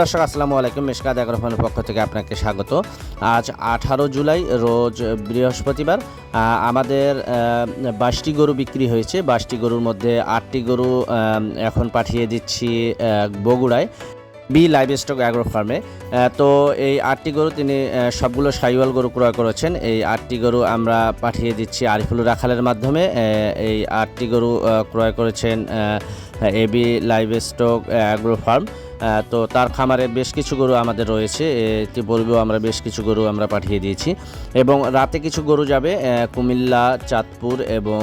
দর্শক, আসসালামু আলাইকুম। মিশকাত এগ্রোফোনের পক্ষ থেকে আপনাকে স্বাগত। আজ আঠারো জুলাই, রোজ বৃহস্পতিবার। আমাদের বাইশটি গরু বিক্রি হয়েছে। বাইশটি গরুর মধ্যে আটটি গরু এখন পাঠিয়ে দিচ্ছি বগুড়ায়, বি লাইভ স্টক অ্যাগ্রো ফার্মে। তো এই আটটি গরু তিনি সবগুলো সাইওয়াল গরু ক্রয় করেছেন। এই আটটি গরু আমরা পাঠিয়ে দিচ্ছি আরিফুল রাখালের মাধ্যমে। এই আটটি গরু ক্রয় করেছেন A B livestock agro farm. তো তার খামারে বেশ কিছু গরু আমাদের রয়েছে। এটি বলব আমরা বেশ কিছু গরু আমরা পাঠিয়ে দিয়েছি। এবং রাতে কিছু গরু যাবে কুমিল্লা, চাঁদপুর এবং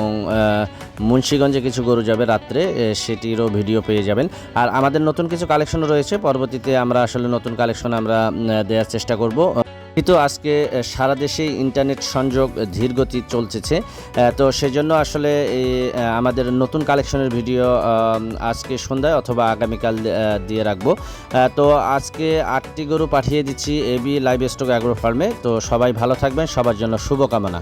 মুন্সীগঞ্জে কিছু গরু যাবে রাত্রে সেটিরও ভিডিও পেয়ে যাবেন। আর আমাদের নতুন কিছু কালেকশন রয়েছে, পরবর্তীতে আমরা আসলে নতুন কালেকশন আমরা দেওয়ার চেষ্টা করব। কিন্তু আজকে সারা দেশে ইন্টারনেট সংযোগ ধীরগতি চলতেছে। আহ, তো সেজন্য আসলে আমাদের নতুন কালেকশনের ভিডিও আজকে সন্ধ্যায় অথবা আগামীকাল দিয়ে রাখব। তো আজকে আটটি গরু পাঠিয়ে দিচ্ছি এবি লাইভ স্টক অ্যাগ্রো ফার্মে। তো সবাই ভালো থাকবেন সবার জন্য শুভকামনা।